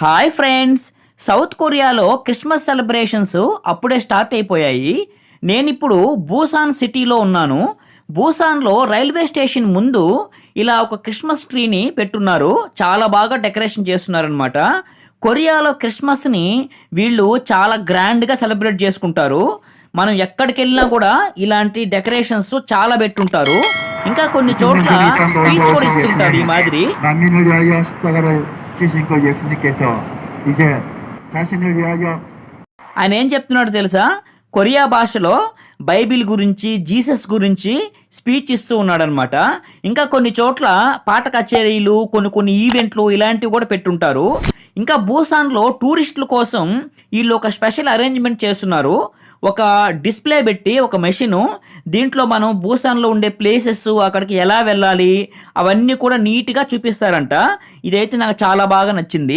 Hi friends. South కొరియాలో Christmas celebrations అప్పుడే start అయిపోయాయి. నేను ఇప్పుడు బూసాన్ సిటీలో ఉన్నాను. బూసాన్లో రైల్వే స్టేషన్ ముందు ఇలా ఒక క్రిస్మస్ ట్రీని పెట్టున్నారు. చాలా బాగా డెకరేషన్ చేస్తున్నారనమాట కొరియాలో క్రిస్మస్ని వీళ్ళు చాలా గ్రాండ్గా సెలబ్రేట్ చేసుకుంటారు. మనం ఎక్కడికి వెళ్ళినా కూడా ఇలాంటి డెకరేషన్స్ చాలా పెట్టుంటారు. ఇంకా కొన్ని చోట్ల స్పీచ్ కూడా ఇస్తుంటారు ఈ మాదిరి. 만민을 위하여 십자가를 지신 그 예수님께서 이제 자신을 위하여 ఆయన ఏం చెప్తున్నాడో తెలుసా కొరియా భాషలో బైబిల్ గురించి జీసస్ గురించి స్పీచ్ ఇస్తూ ఉన్నాడనమాట ఇంకా కొన్ని చోట్ల పాట కచేరీలు కొన్ని కొన్ని ఈవెంట్లు ఇలాంటివి కూడా పెట్టుంటారు ఇంకా బూసాన్లో టూరిస్టుల కోసం వీళ్ళు ఒక స్పెషల్ అరేంజ్మెంట్ చేస్తున్నారు ఒక డిస్ప్లే పెట్టి ఒక మెషిను దీంట్లో మనం భూసాన్లో ఉండే ప్లేసెస్ అక్కడికి ఎలా వెళ్ళాలి అవన్నీ కూడా నీట్గా చూపిస్తారంట. ఇదైతే నాకు చాలా బాగా నచ్చింది.